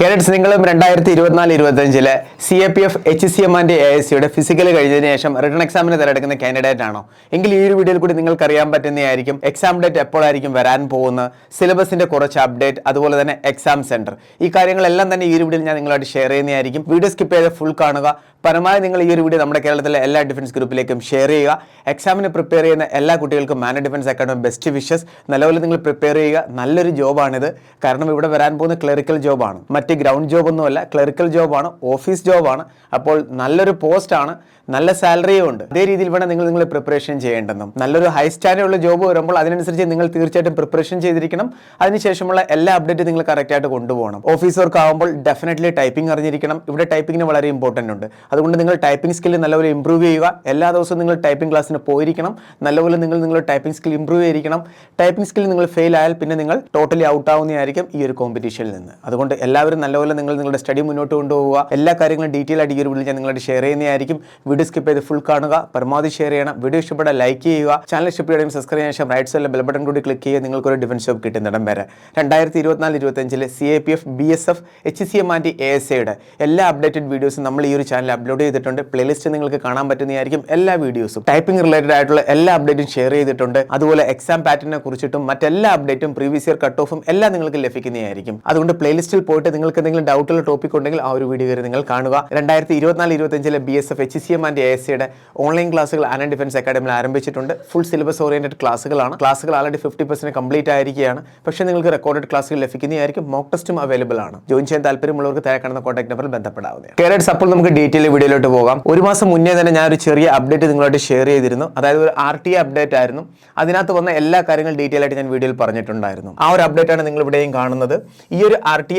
കേരറ്റ്സ് നിങ്ങളും രണ്ടായിരത്തി ഇരുപത്തിനാല് ഇരുപത്തഞ്ചിലെ C A P F H C M and A S സിയുടെ ഫിസിക്കൽ കഴിഞ്ഞതിന് ശേഷം റിട്ടേൺ എക്സാമിന് തിരഞ്ഞെടുക്കുന്ന കാൻഡിഡേറ്റ് ആണോ? എങ്കിൽ ഈ ഒരു വീഡിയോയിൽ കൂടി നിങ്ങൾക്ക് അറിയാൻ പറ്റുന്നതായിരിക്കും എക്സാം ഡേറ്റ് എപ്പോഴായിരിക്കും വരാൻ പോകുന്നത് സിലബസിന്റെ കുറച്ച് അപ്ഡേറ്റ് അതുപോലെ തന്നെ എക്സാം സെന്റർ ഈ കാര്യങ്ങളെല്ലാം തന്നെ ഈ ഒരു വീഡിയോയിൽ ഞാൻ നിങ്ങളായിട്ട് ഷെയർ ചെയ്യുന്നതായിരിക്കും. വീഡിയോ സ്കിപ്പ് ചെയ്ത് ഫുൾ കാണുക. പരമാവധി നിങ്ങൾ ഈ ഒരു വീഡിയോ നമ്മുടെ കേരളത്തിലെ എല്ലാ ഡിഫൻസ് ഗ്രൂപ്പിലേക്കും ഷെയർ ചെയ്യുക. എക്സാമിന് പ്രിപ്പയർ ചെയ്യുന്ന എല്ലാ കുട്ടികൾക്കും മാനേജ് ഡിഫൻസ് അക്കാഡമി ബെസ്റ്റ് വിഷസ് നല്ലപോലെ നിങ്ങൾ പ്രിപ്പയർ ചെയ്യുക. നല്ലൊരു ജോബാണിത് കാരണം ഇവിടെ വരാൻ പോകുന്ന ക്ലറിക്കൽ ജോബാണ് മറ്റ് ഗ്രൗണ്ട് ജോബൊന്നുമല്ല ക്ലറിക്കൽ ജോബാണ് ഓഫീസ് ജോബാണ്. അപ്പോൾ നല്ലൊരു പോസ്റ്റാണ് നല്ല സാലറിയും ഉണ്ട്. അതേ രീതിയിൽ വേണം നിങ്ങൾ നിങ്ങൾ പ്രിപ്പറേഷൻ ചെയ്യേണ്ടെന്നും നല്ലൊരു ഹൈ സ്റ്റാൻഡേർഡ് ഉള്ള ജോബ് വരുമ്പോൾ അതിനനുസരിച്ച് നിങ്ങൾ തീർച്ചയായിട്ടും പ്രിപ്പറേഷൻ ചെയ്തിരിക്കണം. അതിനുശേഷമുള്ള എല്ലാ അപ്ഡേറ്റും നിങ്ങൾ കറക്റ്റായിട്ട് കൊണ്ടുപോകണം. ഓഫീസ് വർക്ക് ആകുമ്പോൾ ഡെഫിനറ്റ്ലി ടൈപ്പിംഗ് അറിഞ്ഞിരിക്കണം. ഇവിടെ ടൈപ്പിംഗിന് വളരെ ഇമ്പോർട്ടന്റ് ഉണ്ട്. അതുകൊണ്ട് നിങ്ങൾ ടൈപ്പിംഗ് സ്കിൽ നല്ലപോലെ ഇമ്പ്രൂവ് ചെയ്യുക. എല്ലാ ദിവസവും നിങ്ങൾ ടൈപ്പിംഗ് ക്ലാസ്സിന് പോയിരിക്കണം. നല്ലപോലെ നിങ്ങൾ നിങ്ങളുടെ ടൈപ്പിംഗ് സ്കിൽ ഇമ്പ്രൂവ് ചെയ്തിരിക്കണം. ടൈപ്പിംഗ് സ്കിൽ നിങ്ങൾ ഫെയിൽ ആയാൽ പിന്നെ നിങ്ങൾ ടോട്ടലി ഔട്ട് ആവുന്നതായിരിക്കും ഈ ഒരു കോമ്പറ്റീഷനിൽ നിന്ന്. അതുകൊണ്ട് എല്ലാവരും നല്ലപോലെ നിങ്ങൾ നിങ്ങളുടെ സ്റ്റഡി മുന്നോട്ട് കൊണ്ടുപോവുക. എല്ലാ കാര്യങ്ങളും ഡീറ്റെയിൽ ആയിട്ട് ഈ ഒരു വീഡിയോ ഞാൻ നിങ്ങളായിട്ട് ഷെയർ ചെയ്യുന്നതായിരിക്കും. വീഡിയോ സ്കിപ്പ് ചെയ്ത് ഫുൾ കാണുക. പരമാവധി ഷെയർ ചെയ്യണം. വീഡിയോ ഇഷ്ടപ്പെട്ട ലൈക്ക് ചെയ്യുക. ചാനൽ ഇഷ്ടപ്പെടുകയും സബ്സ്ക്രൈബ് ചെയ്യാൻ ശേഷം റൈറ്റ് സൈഡിലെ ബെൽ ബട്ടൺ കൂടി ക്ലിക്ക് ചെയ്യുക. നിങ്ങൾക്ക് ഒരു ഡിഫൻസ് ജോബ് കിട്ടുന്നിടം വരെ. രണ്ടായിരത്തി ഇരുപത്തിനാല് ഇരുപത്തഞ്ചിലെ C A P F B S F H C M and A S എയുടെ എല്ലാ അപ്ഡേറ്റഡ് വീഡിയോസും നമ്മൾ ഈ ഒരു ചാനൽ അപ്ലോഡ് ചെയ്തിട്ടുണ്ട്. പ്ലേലിസ്റ്റ് നിങ്ങൾക്ക് കാണാൻ പറ്റുന്നതായിരിക്കും എല്ലാ വീഡിയോസും ടൈപ്പിംഗ് റിലേറ്റഡ് ആയിട്ടുള്ള എല്ലാ അപ്ഡേറ്റും ഷെയർ ചെയ്തിട്ടുണ്ട്. അതുപോലെ എക്സാം പാറ്റേണിനെ കുറിച്ചിട്ടും മറ്റെല്ലാ അപ്ഡേറ്റും പ്രീവിയസ് ഇയർ കട്ട് ഓഫും എല്ലാം നിങ്ങൾക്ക് ലഭിക്കുന്നതായിരിക്കും. അതുകൊണ്ട് പ്ലേലിസ്റ്റിൽ പോയിട്ട് നിങ്ങൾക്ക് എന്തെങ്കിലും ഡൗട്ട് ഉള്ള ടോപ്പിക് ഉണ്ടെങ്കിൽ ആ ഒരു വീഡിയോ വരെ നിങ്ങൾ കാണുക. രണ്ടായിരത്തി ഇരുപത്തിനാല് ഇരുപത്തഞ്ചിലെ B S F H C M and A S സിയുടെ ഓൺലൈൻ ക്ലാസ്സുകൾ ആനൻ ഡിഫൻസ് അക്കാഡമിയിൽ ആരംഭിച്ചിട്ടുണ്ട്. ഫുൾ സിലബസ് ഓറിയന്റഡ് ക്ലാസ്സുകളാണ് ക്ലാസ്സുകൾ ആൾറെഡി ഫിഫ്റ്റി പെർസെന്റ് കംപ്ലീറ്റ് ആയിരിക്കുകയാണ്. പക്ഷേ നിങ്ങൾക്ക് റെക്കോർഡഡ് ക്ലാസ്സുകൾ ലഭിക്കുന്നതായിരിക്കും. മോക്ക് ടെസ്റ്റും അവൈലബിൾ ആണ്. ജോയിൻ ചെയ്യാൻ താല്പര്യമുള്ളവർക്ക് താഴെ കാണുന്ന കോൺടാക്ട് നമ്പറിൽ ബന്ധപ്പെടാവുന്നതാണ്. കേരളത്തിൽ അപ്പോൾ നമുക്ക് ഡീറ്റെയിൽ വീഡിയോയിലോട്ട് പോകാം. ഒരു മാസം മുന്നേ തന്നെ ഞാൻ ഒരു ചെറിയ അപ്ഡേറ്റ് നിങ്ങളോട് ഷെയർ ചെയ്തിരുന്നു. അതായത് ഒരു ആർ ടി അപ്ഡേറ്റ് ആയിരുന്നു. അതിനകത്ത് വന്ന എല്ലാ കാര്യങ്ങളും ഡീറ്റെയിൽ ആയിട്ട് ഞാൻ വീഡിയോയിൽ പറഞ്ഞിട്ടുണ്ടായിരുന്നു. ആ ഒരു അപ്ഡേറ്റ് ആണ് നിങ്ങൾ ഇവിടെയും കാണുന്നത്. ഈ ഒരു ആർ ടി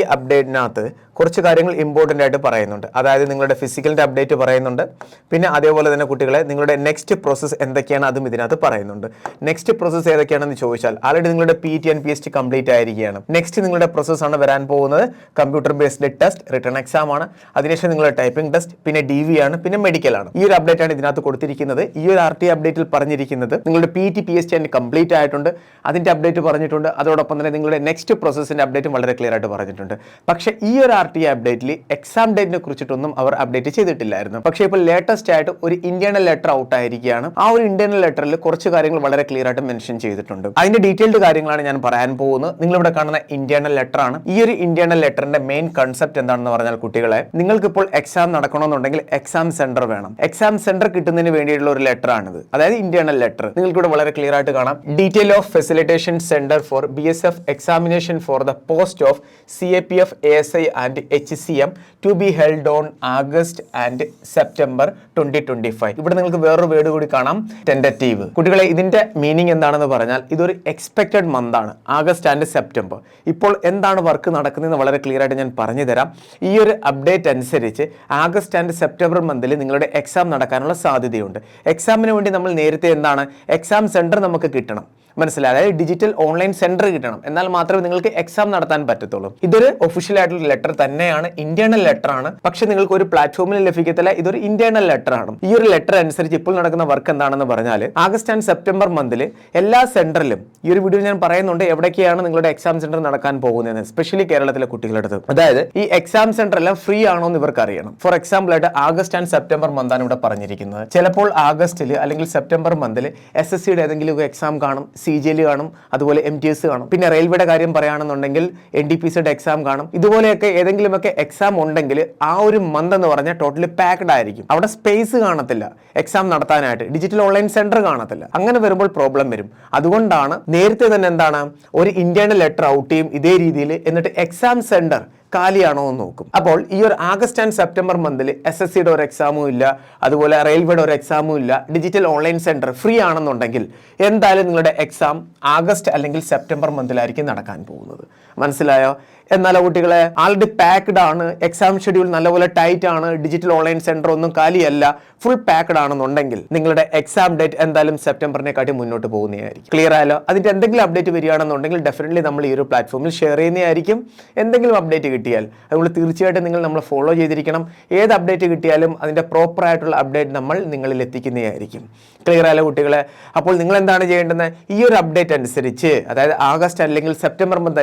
അപ്ഡേറ്റിനകത്ത് കുറച്ച് കാര്യങ്ങൾ ഇമ്പോർട്ടന്റ് ആയിട്ട് പറയുന്നുണ്ട്. അതായത് നിങ്ങളുടെ ഫിസിക്കലിന്റെ അപ്ഡേറ്റ് പറയുന്നുണ്ട്. പിന്നെ അതേപോലെ തന്നെ കുട്ടികളെ നിങ്ങളുടെ നെക്സ്റ്റ് പ്രോസസ്സ് എന്തൊക്കെയാണ് അതും ഇതിനകത്ത് പറയുന്നുണ്ട്. നെക്സ്റ്റ് പ്രോസസ്സ് ഏതൊക്കെയാണെന്ന് ചോദിച്ചാൽ ആൾറെഡി നിങ്ങളുടെ P T N P S T complete ആയിരിക്കുകയാണ്. നെക്സ്റ്റ് നിങ്ങളുടെ പ്രോസസ്സാണ് വരാൻ പോകുന്നത് computer based test return exam ആണ്. അതിനുശേഷം നിങ്ങളുടെ ടൈപ്പിംഗ് ടെസ്റ്റ് പിന്നെ ഡി വി ആണ് പിന്നെ മെഡിക്കൽ ആണ്. ഈ ഒരു അപ്ഡേറ്റ് ആണ് ഇതിനകത്ത് കൊടുത്തിരിക്കുന്നത്. ഈ ഒരു ആർ ടി അപ്ഡേറ്റിൽ പറഞ്ഞിരിക്കുന്നത് നിങ്ങളുടെ P T P S T അതിന് കംപ്ലീറ്റ് ആയിട്ടുണ്ട്. അതിന്റെ അപ്ഡേറ്റ് പറഞ്ഞിട്ടുണ്ട്. അതോടൊപ്പം തന്നെ നിങ്ങളുടെ നെക്സ്റ്റ് പ്രോസസ്സിന്റെ അപ്ഡേറ്റും വളരെ ക്ലിയർ ആയിട്ട് പറഞ്ഞിട്ടുണ്ട്. പക്ഷേ ഈ ഒരു ആർ ടി അപ്ഡേറ്റിൽ എക്സാം ഡേറ്റിനെ കുറിച്ചിട്ടൊന്നും അവർ അപ്ഡേറ്റ് ചെയ്തിട്ടില്ലായിരുന്നു. പക്ഷേ ഇപ്പോൾ ലേറ്റസ്റ്റ് ആയിട്ട് ഒരു ഇന്റേണൽ ലെറ്റർ ഔട്ട് ആയിരിക്കുകയാണ്. ആ ഒരു ഇന്റേണൽ ലെറ്ററിൽ കുറച്ച് കാര്യങ്ങൾ വളരെ ക്ലിയർ ആയിട്ട് മെൻഷൻ ചെയ്തിട്ടുണ്ട്. അതിന്റെ ഡീറ്റെയിൽഡ് കാര്യങ്ങളാണ് ഞാൻ പറയാൻ പോകുന്നത്. നിങ്ങൾ ഇവിടെ കാണുന്ന ഇന്റേണൽ ലെറ്റർ ആണ്. ഈ ഒരു ഇന്റേണൽ ലെറ്ററിന്റെ മെയിൻ കൺസെപ്റ്റ് എന്താണെന്ന് പറഞ്ഞാൽ കുട്ടികളെ നിങ്ങൾക്ക് ഇപ്പോൾ എക്സാം നടക്കണമെന്നുണ്ടെങ്കിൽ എക്സാം സെന്റർ വേണം. എക്സാം സെന്റർ കിട്ടുന്നതിന് വേണ്ടിയിട്ടുള്ള ഒരു ലെറ്റർ ആണിത്. അതായത് ഇന്റേണൽ ലെറ്റർ നിങ്ങൾക്ക് ഇവിടെ വളരെ ക്ലിയർ ആയിട്ട് കാണാം. Detail of facilitation centre for B S F examination for the post of C A P F A S I and H C M to be held on August and September twenty twenty five ഇവിടെ നിങ്ങൾക്ക് വേറൊരു word കൂടി കാണാം ടെൻഡറ്റീവ് കുട്ടികളെ ഇതിന്റെ meaning എന്താണെന്ന് പറഞ്ഞാൽ ഇതൊരു എക്സ്പെക്റ്റഡ് മന്ത് ആണ് ആഗസ്റ്റ് ആൻഡ് സെപ്റ്റംബർ ഇപ്പോൾ എന്താണ് വർക്ക് നടക്കുന്നതെന്ന് വളരെ ക്ലിയർ ആയിട്ട് ഞാൻ പറഞ്ഞു തരാം. ഈ ഒരു അപ്ഡേറ്റ് അനുസരിച്ച് ആഗസ്റ്റ് ആൻഡ് സെപ്റ്റംബർ മന്തിൽ നിങ്ങളുടെ എക്സാം നടക്കാനുള്ള സാധ്യതയുണ്ട്. എക്സാമിന് വേണ്ടി നമ്മൾ നേരത്തെ എന്താണ്? എക്സാം സെന്റർ നമുക്ക് കിട്ടണം. മനസ്സിലായി. അതായത് ഡിജിറ്റൽ ഓൺലൈൻ സെന്റർ കിട്ടണം. എന്നാൽ മാത്രമേ നിങ്ങൾക്ക് എക്സാം നടത്താൻ പറ്റത്തുള്ളൂ. ഇതൊരു ഒഫീഷ്യൽ ആയിട്ടുള്ള ലെറ്റർ തന്നെയാണ്. ഇന്റേണൽ ലെറ്റർ ആണ്. പക്ഷെ നിങ്ങൾക്ക് ഒരു പ്ലാറ്റ്ഫോമിൽ ലഭിക്കത്തില്ല. ഇതൊരു ഇന്റേണൽ ലെറ്റർ ആണ്. ഈ ഒരു ലെറ്റർ അനുസരിച്ച് ഇപ്പോൾ നടക്കുന്ന വർക്ക് എന്താണെന്ന് പറഞ്ഞാൽ ആഗസ്റ്റ് ആൻഡ് സെപ്റ്റംബർ മന്തിൽ എല്ലാ സെന്ററിലും ഈ ഒരു വീഡിയോ ഞാൻ പറയുന്നുണ്ട് എവിടേക്കാണ് നിങ്ങളുടെ എക്സാം സെന്റർ നടക്കാൻ പോകുന്നത് എസ്പെഷ്യലി കേരളത്തിലെ കുട്ടികളുടെ അതായത് ഈ എക്സാം സെന്റർ എല്ലാം ഫ്രീ ആണോ എന്ന് ഇവർക്ക് അറിയണം. ഫോർ എക്സാമ്പിൾ ആയിട്ട് ആഗസ്റ്റ് ആൻഡ് സെപ്റ്റംബർ മന്താണ് ഇവിടെ പറഞ്ഞിരിക്കുന്നത്. ചിലപ്പോൾ ആഗസ്റ്റിൽ അല്ലെങ്കിൽ സെപ്റ്റംബർ മന്തിൽ എസ് എസ് സിയുടെ ഏതെങ്കിലും എക്സാം കാണും. ജി എൽ കാണും അതുപോലെ എം ടി എസ് കാണും. പിന്നെ റെയിൽവേയുടെ കാര്യം പറയുകയാണെന്നുണ്ടെങ്കിൽ എൻ ഡി പി സിയുടെ എക്സാം കാണും. ഇതുപോലെയൊക്കെ ഏതെങ്കിലുമൊക്കെ എക്സാം ഉണ്ടെങ്കിൽ ആ ഒരു മന്ത് എന്ന് പറഞ്ഞാൽ ടോട്ടലി പാക്ഡ് ആയിരിക്കും. അവിടെ സ്പേസ് കാണത്തില്ല. എക്സാം നടത്താനായിട്ട്. ഡിജിറ്റൽ ഓൺലൈൻ സെന്റർ കാണത്തില്ല. അങ്ങനെ വരുമ്പോൾ പ്രോബ്ലം വരും. അതുകൊണ്ടാണ് നേരത്തെ തന്നെ എന്താണ്? ഒരു ഇന്റേണൽ ലെറ്റർ ഔട്ട് ചെയ്യും ഇതേ രീതിയിൽ. എന്നിട്ട് എക്സാം സെന്റർ കാലിയാണോ എന്ന് നോക്കും. അപ്പോൾ ഈ ഒരു ആഗസ്റ്റ് ആൻഡ് സെപ്റ്റംബർ മന്തിൽ എസ് എസ് സിയുടെ ഒരു എക്സാമും ഇല്ല അതുപോലെ റെയിൽവേയുടെ ഒരു എക്സാമും ഇല്ല ഡിജിറ്റൽ ഓൺലൈൻ സെന്റർ ഫ്രീ ആണെന്നുണ്ടെങ്കിൽ എന്തായാലും നിങ്ങളുടെ എക്സാം ആഗസ്റ്റ് അല്ലെങ്കിൽ സെപ്റ്റംബർ മന്തിലായിരിക്കും നടക്കാൻ പോകുന്നത്. മനസ്സിലായോ? എന്നാലോ കുട്ടികളെ ആൾറെഡി പാക്ഡ് ആണ് എക്സാം ഷെഡ്യൂൾ നല്ലപോലെ ടൈറ്റ് ആണ് ഡിജിറ്റൽ ഓൺലൈൻ സെന്റർ ഒന്നും കാലിയല്ല ഫുൾ പാക്ഡ് ആണെന്നുണ്ടെങ്കിൽ നിങ്ങളുടെ എക്സാം ഡേറ്റ് എന്തായാലും സെപ്റ്റംബറിനെ കാട്ടി മുന്നോട്ട് പോകുന്നതായിരിക്കും. ക്ലിയർ ആയാലോ അതിന്റെ എന്തെങ്കിലും അപ്ഡേറ്റ് വരികയാണെന്നുണ്ടെങ്കിൽ ഡെഫിനറ്റ്ലി നമ്മൾ ഈ ഒരു പ്ലാറ്റ്ഫോമിൽ ഷെയർ ചെയ്യുന്നതായിരിക്കും. എന്തെങ്കിലും അപ്ഡേറ്റ് കിട്ടിയാൽ അതുകൊണ്ട് തീർച്ചയായിട്ടും നിങ്ങൾ നമ്മൾ ഫോളോ ചെയ്തിരിക്കണം. ഏത് അപ്ഡേറ്റ് കിട്ടിയാലും അതിന്റെ പ്രോപ്പർ ആയിട്ടുള്ള അപ്ഡേറ്റ് നമ്മൾ നിങ്ങളിൽ എത്തിക്കുന്നതായിരിക്കും. ക്ലിയർ ആയാലോ കുട്ടികളെ? അപ്പോൾ നിങ്ങൾ എന്താണ് ചെയ്യേണ്ടത് ഈ ഒരു അപ്ഡേറ്റ് അനുസരിച്ച് അതായത് ആഗസ്റ്റ് അല്ലെങ്കിൽ സെപ്റ്റംബർ മന്ത്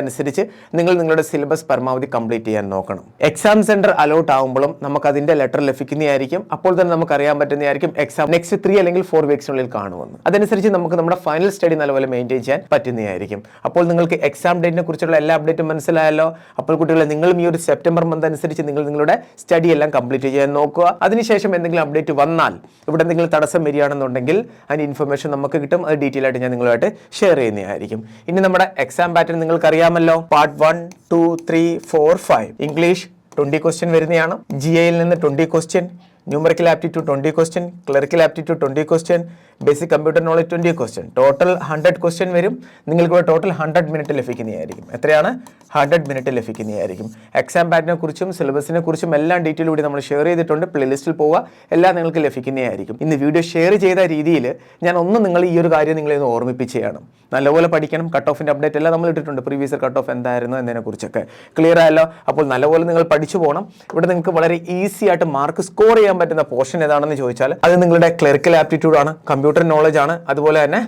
നിങ്ങൾ നിങ്ങളുടെ സിലബസ് പരമാവധി കംപ്ലീറ്റ് ചെയ്യാൻ നോക്കണം. എക്സാം സെന്റർ അലോട്ട് ആകുമ്പോഴും നമുക്ക് അതിന്റെ ലെറ്റർ ലഭിക്കുന്നതായിരിക്കും. അപ്പോൾ തന്നെ നമുക്ക് അറിയാൻ പറ്റുന്നതായിരിക്കും എക്സാം നെക്സ്റ്റ് ത്രീ അല്ലെങ്കിൽ ഫോർ വീക്സിനുള്ളിൽ കാണുമെന്ന്. അതനുസരിച്ച് നമുക്ക് നമ്മുടെ ഫൈനൽ സ്റ്റഡി നല്ലപോലെ മെയിന്റെയിൻ ചെയ്യാൻ പറ്റുന്നതായിരിക്കും. അപ്പോൾ നിങ്ങൾക്ക് എക്സാം ഡേറ്റിനെ കുറിച്ചുള്ള എല്ലാ അപ്ഡേറ്റും മനസ്സിലായല്ലോ. അപ്പോൾ കുട്ടികളെ നിങ്ങളും ഈ ഒരു സെപ്റ്റംബർ മന്ത് അനുസരിച്ച് നിങ്ങൾ നിങ്ങളുടെ സ്റ്റഡി എല്ലാം കംപ്ലീറ്റ് ചെയ്യാൻ നോക്കുക. അതിനുശേഷം എന്തെങ്കിലും അപ്ഡേറ്റ് വന്നാൽ ഇവിടെ എന്തെങ്കിലും തടസ്സം വരികയാണെന്നുണ്ടെങ്കിൽ അതിന് ഇൻഫർമേഷൻ നമുക്ക് കിട്ടും. അത് ഡീറ്റെയിൽ ആയിട്ട് ഞാൻ നിങ്ങളുമായിട്ട് ഷെയർ ചെയ്യുന്നതായിരിക്കും. ഇനി നമ്മുടെ എക്സാം പാറ്റേൺ നിങ്ങൾക്ക് അറിയാമല്ലോ part one two three four five English twenty question വരുന്നതാണ്. ജി എയിൽ നിന്ന് twenty question numerical aptitude twenty question clerical aptitude twenty question basic computer knowledge twenty question total hundred question വരും. നിങ്ങൾക്ക് ഇവിടെ ടോട്ടൽ ഹൺഡ്രഡ് മിനിറ്റ് ലഭിക്കുന്നതായിരിക്കും. എത്രയാണ്? Hundred minute ലഭിക്കുന്നതായിരിക്കും. Exam പാറ്റിനെ കുറിച്ചും സിലബസിനെ കുറിച്ചും എല്ലാം ഡീറ്റെയിൽ കൂടി നമ്മൾ ഷെയർ ചെയ്തിട്ടുണ്ട്. പ്ലേലിസ്റ്റിൽ പോവുക. എല്ലാം നിങ്ങൾക്ക് ലഭിക്കുന്നതായിരിക്കും. ഇന്ന് വീഡിയോ ഷെയർ ചെയ്ത രീതിയിൽ ഞാൻ ഒന്ന് നിങ്ങൾ ഈ ഒരു കാര്യം നിങ്ങളെ ഒന്ന് ഓർമ്മിപ്പിക്കുകയാണ് നല്ലപോലെ പഠിക്കണം. കട്ട് ഓഫിന്റെ അപ്ഡേറ്റ് എല്ലാം നമ്മൾ ഇട്ടിട്ടുണ്ട്. പ്രീവിയസ് കട്ട് ഓഫ് എന്തായിരുന്നു എന്നതിനെ കുറിച്ചൊക്കെ ക്ലിയർ ആയല്ലോ? അപ്പോൾ നല്ലപോലെ നിങ്ങൾ പഠിച്ചു പോകണം. ഇവിടെ നിങ്ങൾക്ക് വളരെ ഈസി ആയിട്ട് മാർക്ക് സ്കോർ ചെയ്യാൻ പറ്റുന്ന പോർഷൻ ഏതാണെന്ന് ചോദിച്ചാൽ അത് നിങ്ങളുടെ ക്ലറിക്കൽ ആപ്റ്റിറ്റ്യൂഡാണ് ആണ്. കമ്പ്യൂട്ടർ നോളജ് ആണ് അതുപോലെ തന്നെ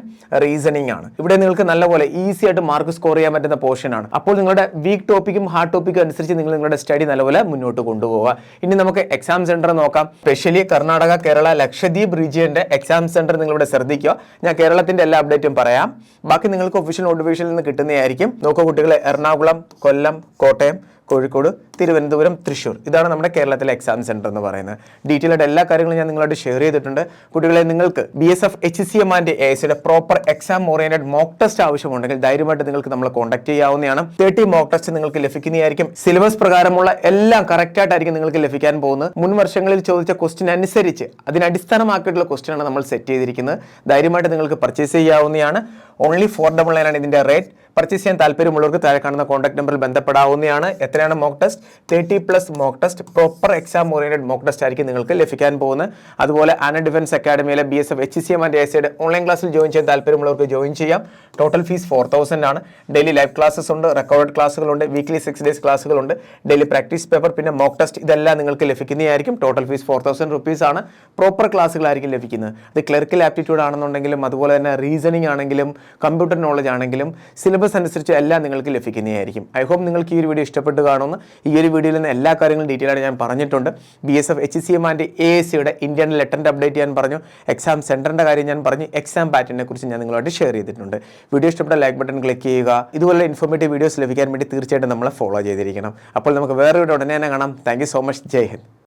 റീസണിങ് ആണ്. ഇവിടെ നിങ്ങൾക്ക് നല്ലപോലെ ഈസി ആയിട്ട് മാർക്ക് സ്കോർ ചെയ്യാൻ പറ്റുന്ന പോർഷൻ ആണ്. അപ്പോൾ നിങ്ങളുടെ വീക്ക് ടോപ്പിക്കും ഹാർഡ് ടോപ്പിക്കും അനുസരിച്ച് നിങ്ങൾ നിങ്ങളുടെ സ്റ്റഡി നല്ലപോലെ മുന്നോട്ട് കൊണ്ടുപോകുക ഇനി നമുക്ക് എക്സാം സെന്റർ നോക്കാം. സ്പെഷ്യലി കർണാടക കേരള ലക്ഷദ്വീപ് റീജിയന്റെ എക്സാം സെന്റർ നിങ്ങളിവിടെ ശ്രദ്ധിക്കുക. ഞാൻ കേരളത്തിന്റെ എല്ലാ അപ്ഡേറ്റും പറയാം. ബാക്കി നിങ്ങൾക്ക് ഒഫീഷ്യൽ നോട്ടിഫിക്കേഷനിൽ നിന്ന് കിട്ടുന്നതായിരിക്കും. നോക്കുക കുട്ടികളെ എറണാകുളം കൊല്ലം കോട്ടയം കോഴിക്കോട് തിരുവനന്തപുരം തൃശ്ശൂർ. ഇതാണ് നമ്മുടെ കേരളത്തിലെ എക്സാം സെന്റർ എന്ന് പറയുന്നത്. ഡീറ്റെയിൽ ആയിട്ട് എല്ലാ കാര്യങ്ങളും ഞാൻ നിങ്ങളോട് ഷെയർ ചെയ്തിട്ടുണ്ട്. കുട്ടികളെ നിങ്ങൾക്ക് B S F H C M and A എസിയുടെ proper exam oriented mock test ആവശ്യമുണ്ടെങ്കിൽ ധൈര്യമായിട്ട് നിങ്ങൾക്ക് നമ്മളെ കോൺടാക്ട് ചെയ്യാവുന്നതാണ്. തേർട്ടി മോക്ക് ടെസ്റ്റ് നിങ്ങൾക്ക് ലഭിക്കുന്നതായിരിക്കും. സിലബസ് പ്രകാരമുള്ള എല്ലാം കറക്റ്റായിട്ടായിരിക്കും നിങ്ങൾക്ക് ലഭിക്കാൻ പോകുന്നത്. മുൻ വർഷങ്ങളിൽ ചോദിച്ച ക്വസ്റ്റ്യൻ അനുസരിച്ച് അതിനടിസ്ഥാനമാക്കിയിട്ടുള്ള ക്വസ്റ്റ്യനാണ് നമ്മൾ സെറ്റ് ചെയ്തിരിക്കുന്നത്. ധൈര്യമായിട്ട് നിങ്ങൾക്ക് പർച്ചേസ് ചെയ്യാവുന്നതാണ്. ഓൺലി ഫോർ ഡബിൾ നയൻ ആണ് ഇതിന്റെ റേറ്റ് പർച്ചേസ് ചെയ്യാൻ താല്പര്യമുള്ളവർക്ക് താഴെ കാണുന്ന കോൺടാക്ട് നമ്പറിൽ ബന്ധപ്പെടാവുന്നതാണ്. എത്രയാണ് mock test thirty plus mock test proper exam oriented mock test ആയിരിക്കും നിങ്ങൾക്ക് ലഭിക്കാൻ പോകുന്നത്. അതുപോലെ ആന defence അക്കാഡമിയിലെ B S F H C M and S online ക്ലാസ്സിൽ ജോയിൻ ചെയ്യാൻ താല്പര്യമുള്ളവർക്ക് ജോയിൻ ചെയ്യാം. ടോട്ടൽ ഫീസ് ഫോർ തൗസൻഡ് ആണ്. ഡെയിലി ലൈവ് ക്ലാസ്സസ് ഉണ്ട് റെക്കോർഡ് ക്ലാസ്സുകളുണ്ട് വീക്ക്ലി സിക്സ് ഡേയ്സ് ക്ലാസ്സുകളുണ്ട് ഡെയിലി പ്രാക്ടീസ് പേപ്പർ പിന്നെ മോക്ക് ടെസ്റ്റ് ഇതെല്ലാം നിങ്ങൾക്ക് ലഭിക്കുന്നതായിരിക്കും. Total fees four thousand rupees ആണ്. പ്രോപ്പർ ക്ലാസ്സുകളായിരിക്കും ലഭിക്കുന്നത്. അത് ക്ലർക്കൽ ആപ്റ്റിറ്റ്യൂഡ് ആണെന്നുണ്ടെങ്കിലും അതുപോലെ തന്നെ റീസണിംഗ് ആണെങ്കിലും കമ്പ്യൂട്ടർ നോളജ് ആണെങ്കിലും സിലബസ് അനുസരിച്ച് എല്ലാം നിങ്ങൾക്ക് ലഭിക്കുന്നതായിരിക്കും. ഐ ഹോപ്പ് നിങ്ങൾക്ക് ഈ ഒരു വീഡിയോ ഇഷ്ടപ്പെട്ട് കാണുമെന്ന്. ഈ ഒരു വീഡിയോയിൽ നിന്ന് എല്ലാ കാര്യങ്ങളും ഡീറ്റെയിൽ ആയിട്ട് ഞാൻ പറഞ്ഞിട്ടുണ്ട്. B S F H C M and A S സിയുടെ ഇന്ത്യൻ ലെറ്ററിന്റെ അപ്ഡേറ്റ് ഞാൻ പറഞ്ഞു. എക്സാം സെന്ററിന്റെ കാര്യം ഞാൻ പറഞ്ഞു. എക്സാം പാറ്റേണിനെ കുറിച്ച് ഞാൻ നിങ്ങളുമായിട്ട് ഷെയർ ചെയ്തിട്ടുണ്ട്. വീഡിയോ ഇഷ്ടപ്പെട്ട ലൈക്ക് ബട്ടൺ ക്ലിക്ക് ചെയ്യുക. ഇതുപോലെ ഇൻഫോർമേറ്റീവ് വീഡിയോസ് ലഭിക്കാൻ വേണ്ടി തീർച്ചയായിട്ടും നമ്മളെ ഫോളോ ചെയ്തിരിക്കണം. അപ്പോൾ നമുക്ക് വേറെ വീഡിയോ ഉടനെ തന്നെ കാണാം. Thank so much Jai Hind